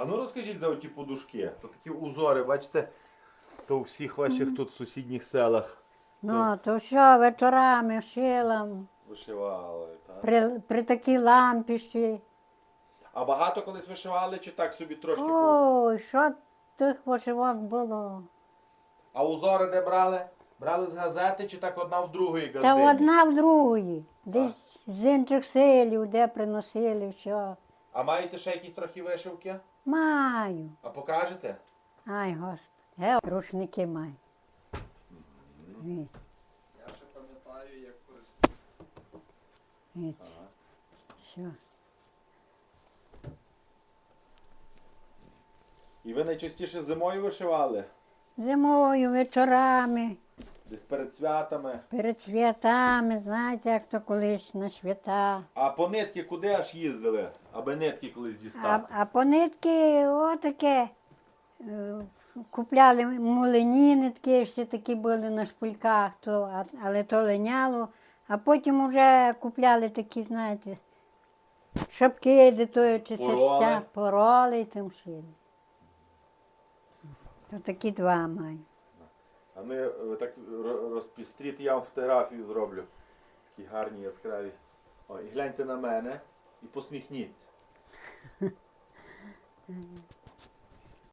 А ну розкажіть за оті подушки. То такі узори, бачите, то у всіх ваших тут сусідніх селах Ну, то що, вечорами шила вишивали. Так? при, при такій лампіші. А багато колись вишивали, чи так собі трошки? по- Ой, що тих вишивок було. А узори де брали? Брали з газети чи так одна в другої газдині? Та одна в другої. Десь з інших селів, де приносили, що. А маєте ще якісь трохи вишивки? Маю. А покажете? Ай, господи. Ге, рушники маю. Ні, Я ще пам'ятаю, як колись ні. Що? І ви найчастіше зимою вишивали? Зимою, вечорами, Десь перед святами. перед святами, знаєте, як то колись на свята. А по нитки куди аж їздили, аби нитки колись А, дістати? а по нитки отаке. е, Купляли мулині нитки, ще такі були на шпульках, то, а- але то линяло. А потім вже купляли такі, знаєте, шапки, де то чи Пороли. серця, пороли і тим шили. То такі два маю. А ми е, так розпістріт, я вам фотографію зроблю. Такі гарні, яскраві. О, і гляньте на мене і посміхніться.